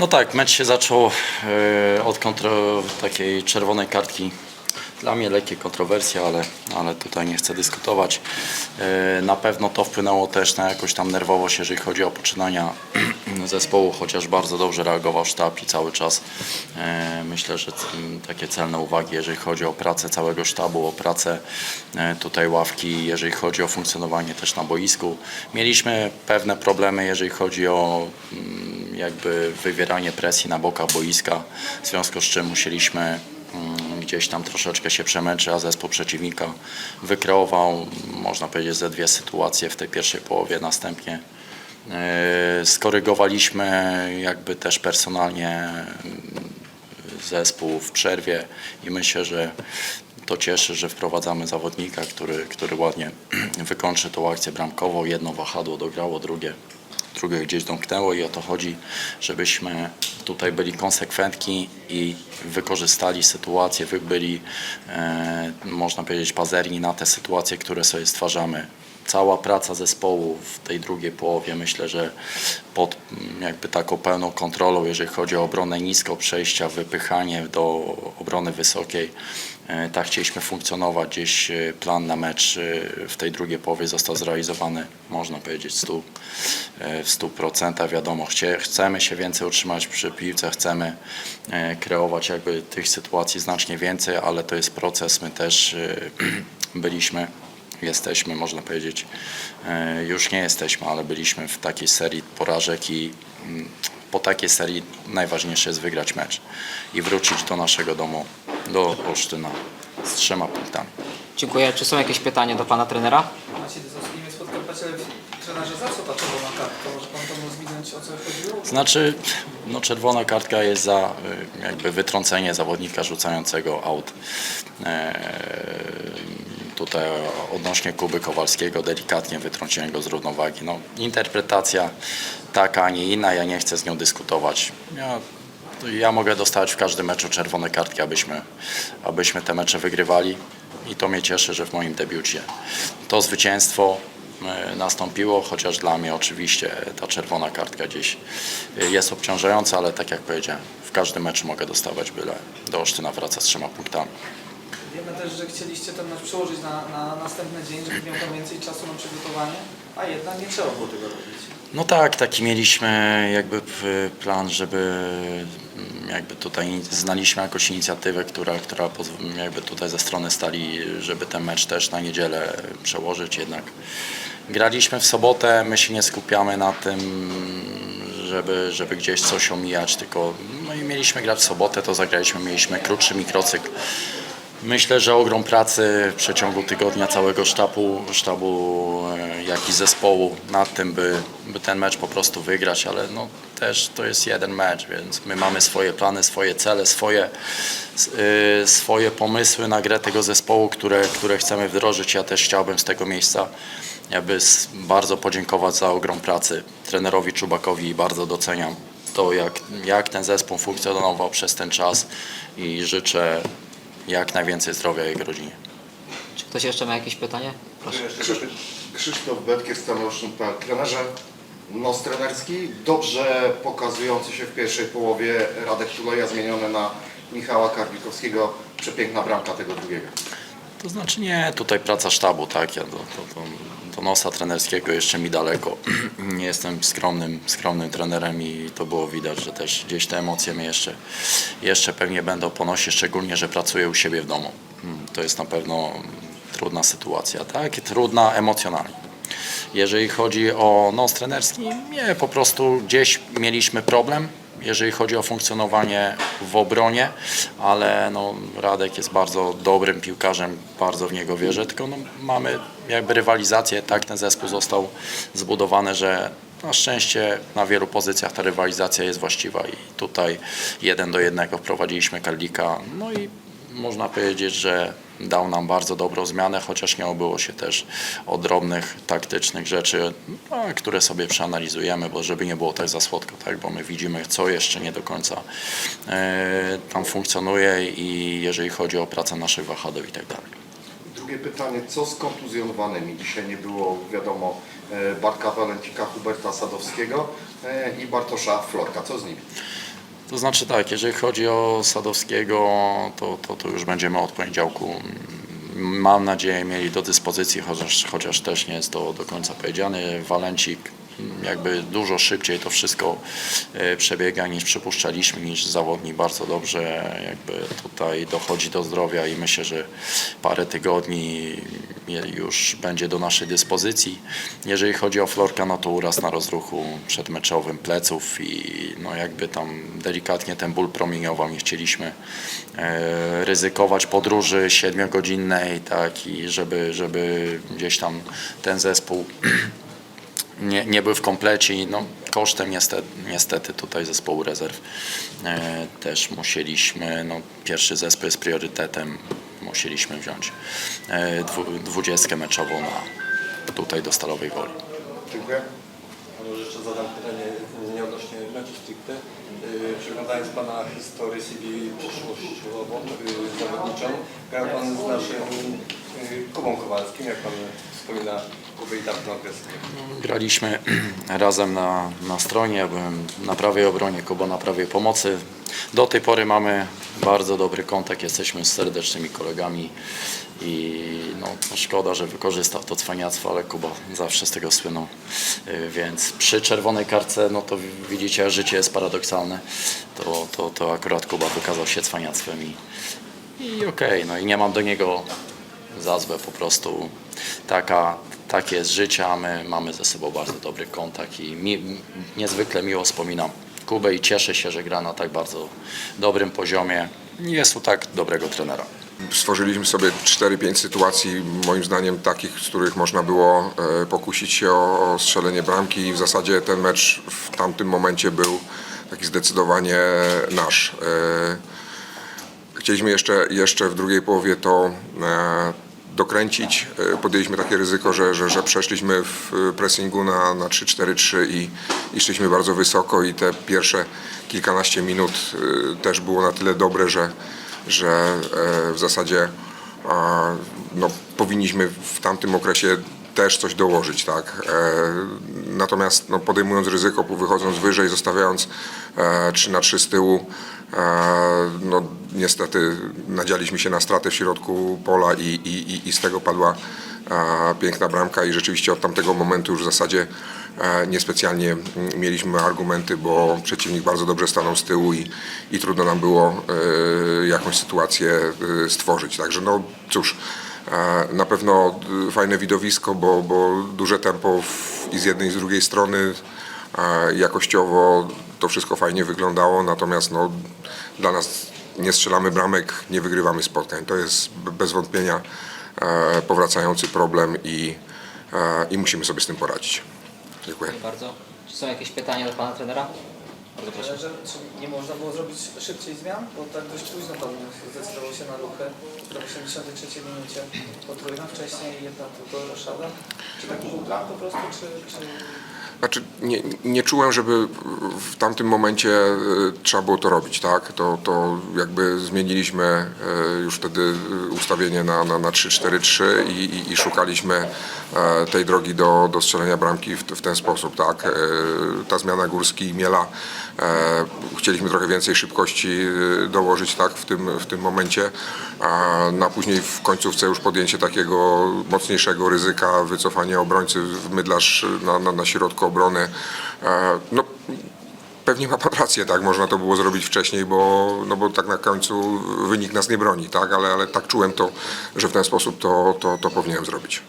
No tak, mecz się zaczął e, od takiej czerwonej kartki. Dla mnie lekkie kontrowersje, ale, ale tutaj nie chcę dyskutować. E, Na pewno to wpłynęło też na jakąś tam nerwowość, jeżeli chodzi o poczynania zespołu, chociaż bardzo dobrze reagował sztab i cały czas e, myślę, że takie celne uwagi, jeżeli chodzi o pracę całego sztabu, o pracę e, tutaj ławki, jeżeli chodzi o funkcjonowanie też na boisku. Mieliśmy pewne problemy, jeżeli chodzi o jakby wywieranie presji na bokach boiska, w związku z czym musieliśmy gdzieś tam troszeczkę się przemęczyć, a zespół przeciwnika wykreował, można powiedzieć, ze dwie sytuacje w tej pierwszej połowie, następnie skorygowaliśmy jakby też personalnie mm, zespół w przerwie i myślę, że to cieszy, że wprowadzamy zawodnika, który, który ładnie wykończy tą akcję bramkową. Jedno wahadło dograło, drugie, drugie gdzieś domknęło i o to chodzi, żebyśmy tutaj byli konsekwentni i wykorzystali sytuację, byli, e, można powiedzieć, pazerni na te sytuacje, które sobie stwarzamy cała praca zespołu w tej drugiej połowie myślę, że pod mm, jakby taką pełną kontrolą, jeżeli chodzi o obronę nisko, przejścia, wypychanie do obrony wysokiej. E, Tak chcieliśmy funkcjonować. Gdzieś e, plan na mecz e, w tej drugiej połowie został zrealizowany, można powiedzieć, 100, e, w 100%. Wiadomo, chcemy się więcej utrzymać przy piłce, chcemy kreować jakby tych sytuacji znacznie więcej, ale to jest proces. My też byliśmy jesteśmy, można powiedzieć, e, już nie jesteśmy, ale byliśmy w takiej serii porażek i mm, po takiej serii najważniejsze jest wygrać mecz i wrócić do naszego domu, do Olsztyna z trzema punktami. Dziękuję. Czy są jakieś pytania do pana trenera? Maciej Dysowski, nie z Podkarpacia. Trenerze, za co ta czerwona kartka? Może pan to rozwinąć, o co chodziło? Znaczy, no czerwona kartka jest za y, jakby wytrącenie zawodnika rzucającego aut. Tutaj odnośnie Kuby Kowalskiego delikatnie wytrąciłem go z równowagi. No, interpretacja taka, a nie inna, ja nie chcę z nią dyskutować. Ja, ja mogę dostawać w każdym meczu czerwone kartki, abyśmy, abyśmy te mecze wygrywali i to mnie cieszy, że w moim debiucie to zwycięstwo e, nastąpiło, chociaż dla mnie oczywiście ta czerwona kartka gdzieś e, jest obciążająca, ale tak jak powiedziałem, w każdym meczu mogę dostawać, byle do Olsztyna wraca z trzema punktami. Wiemy też, że chcieliście ten mecz przełożyć na, na następny dzień, żeby miał tam więcej czasu na przygotowanie, a jednak nie trzeba było tego robić. No tak, taki mieliśmy jakby plan, żeby jakby tutaj znaliśmy jakąś inicjatywę, która, która jakby tutaj ze strony stali, żeby ten mecz też na niedzielę przełożyć jednak. Graliśmy w sobotę, my się nie skupiamy na tym, żeby, żeby gdzieś coś omijać, tylko no i mieliśmy grać w sobotę, to zagraliśmy, mieliśmy krótszy mikrocykl. Myślę, że ogrom pracy w przeciągu tygodnia całego sztabu, sztabu e, jak i zespołu nad tym, by, by ten mecz po prostu wygrać, ale no, też to jest jeden mecz, więc my mamy swoje plany, swoje cele, swoje, y, swoje pomysły na grę tego zespołu, które, które chcemy wdrożyć. Ja też chciałbym z tego miejsca jakby bardzo podziękować za ogrom pracy trenerowi Czubakowi i bardzo doceniam to, jak, jak ten zespół funkcjonował przez ten czas i życzę jak najwięcej zdrowia jego rodzinie. Czy ktoś jeszcze ma jakieś pytanie? Proszę. Krzysztof, Betkier, Stan Olsztyn.pl. Trenerze, nos trenerski, dobrze pokazujący się w pierwszej połowie Radek Tuleja zmieniony na Michała Karlikowskiego. Przepiękna bramka tego drugiego. To znaczy nie, tutaj praca sztabu, tak, ja do, do, do, nosa trenerskiego jeszcze mi daleko. Nie jestem skromnym, skromnym trenerem i to było widać, że też gdzieś te emocje mnie jeszcze, jeszcze pewnie będą ponosić, szczególnie, że pracuję u siebie w domu. Mm, To jest na pewno trudna sytuacja, tak, trudna emocjonalnie. Jeżeli chodzi o nos trenerski, nie, po prostu gdzieś mieliśmy problem, jeżeli chodzi o funkcjonowanie w obronie, ale no, Radek jest bardzo dobrym piłkarzem, bardzo w niego wierzę, tylko no, mamy jakby rywalizację, tak ten zespół został zbudowany, że na szczęście na wielu pozycjach ta rywalizacja jest właściwa i tutaj jeden do jednego wprowadziliśmy Karlika, no i można powiedzieć, że dał nam bardzo dobrą zmianę, chociaż nie obyło się też o drobnych, taktycznych rzeczy, no, które sobie przeanalizujemy, bo żeby nie było tak za słodko, tak, bo my widzimy, co jeszcze nie do końca e, tam funkcjonuje i jeżeli chodzi o pracę naszych wahadeł i tak dalej. Drugie pytanie, co z kontuzjonowanymi? Dzisiaj nie było, wiadomo, e, Bartka Walencika, Huberta Sadowskiego e, i Bartosza Florka. Co z nimi? To znaczy tak, jeżeli chodzi o Sadowskiego, to, to, to już będziemy od poniedziałku, mm, mam nadzieję, mieli do dyspozycji, chociaż, chociaż też nie jest to do końca powiedziane. Walencik jakby dużo szybciej to wszystko e, przebiega niż przypuszczaliśmy, niż zawodnik bardzo dobrze jakby tutaj dochodzi do zdrowia i myślę, że parę tygodni już będzie do naszej dyspozycji. Jeżeli chodzi o Florka, no to uraz na rozruchu przedmeczowym pleców i no jakby tam delikatnie ten ból promieniował, nie chcieliśmy e, ryzykować podróży siedmiogodzinnej, tak i żeby, żeby gdzieś tam ten zespół nie, nie był w komplecie i no, kosztem niestety, niestety tutaj zespołu rezerw e, też musieliśmy, no, pierwszy zespół jest priorytetem, musieliśmy wziąć e, dwu, dwudziestkę meczową na, tutaj do Stalowej Woli. Dziękuję. Może jeszcze zadam pytanie nie odnośnie meczu stricte. Yy, Przeglądając Pana historię CV przyszłościową, zawodniczą, grał Pan z naszym Kubą Kowalskim, jak Pan wspomina Kubę i tamten okres. Graliśmy razem na, na stronie, ja byłem na prawej obronie, Kuba na prawej pomocy. Do tej pory mamy bardzo dobry kontakt, jesteśmy serdecznymi kolegami i no, no szkoda, że wykorzystał to cwaniactwo, ale Kuba zawsze z tego słynął. Y, Więc przy czerwonej karce, no to widzicie, życie jest paradoksalne. To, to, to akurat Kuba wykazał się cwaniactwem i, i okej, no i nie mam do niego za złe po prostu taka, takie jest życie, a my mamy ze sobą bardzo dobry kontakt i mi, niezwykle miło wspominam Kubę i cieszę się, że gra na tak bardzo dobrym poziomie. Jest tu tak dobrego trenera. Stworzyliśmy sobie 4-5 sytuacji, moim zdaniem takich, z których można było e, pokusić się o, o strzelenie bramki i w zasadzie ten mecz w tamtym momencie był taki zdecydowanie nasz. E, Chcieliśmy jeszcze, jeszcze w drugiej połowie to e, dokręcić. E, Podjęliśmy takie ryzyko, że, że, że przeszliśmy w pressingu na, na 3-4-3 i, i szliśmy bardzo wysoko i te pierwsze kilkanaście minut e, też było na tyle dobre, że, że e, w zasadzie no, powinniśmy w tamtym okresie też coś dołożyć, tak. E, natomiast no, podejmując ryzyko, wychodząc wyżej, zostawiając e, 3 na 3 z tyłu, e, no niestety nadzialiśmy się na stratę w środku pola i, i, i- z tego padła piękna bramka i rzeczywiście od tamtego momentu już w zasadzie e, niespecjalnie mieliśmy argumenty, bo przeciwnik bardzo dobrze stanął z tyłu i, i trudno nam było e, jakąś sytuację e, stworzyć. Także no cóż, na pewno fajne widowisko, bo, bo duże tempo w, i z jednej i z drugiej strony jakościowo to wszystko fajnie wyglądało, natomiast no, dla nas nie strzelamy bramek, nie wygrywamy spotkań. To jest be- bez wątpienia e, powracający problem i, e, i musimy sobie z tym poradzić. Dziękuję. Dziękuję bardzo. Czy są jakieś pytania do Pana trenera? Bardzo proszę. Że, czy nie można było zrobić szybciej zmian? Bo tak dość późno Pan zdecydował się na lukę w 83 minucie. Potrójna wcześniej i jedna tylko roszada. Czy taki był plan po prostu, czy... czy... Znaczy, nie, nie czułem, żeby w tamtym momencie e, trzeba było to robić, tak? To, to jakby zmieniliśmy e, już wtedy e, ustawienie na, na, na 3-4-3 i, i, i szukaliśmy tej drogi do, do strzelenia bramki w, w ten sposób, tak? Ta zmiana Górski i Miela, chcieliśmy trochę więcej szybkości dołożyć, tak? W tym, w tym momencie, a na później w końcówce już podjęcie takiego mocniejszego ryzyka, wycofanie obrońcy w mydlarz na, na, na środku obrony. E, No, pewnie ma pan rację, tak, można to było zrobić wcześniej, bo, no bo tak na końcu wynik nas nie broni, tak, ale, ale tak czułem to, że w ten sposób to, to, to powinienem zrobić.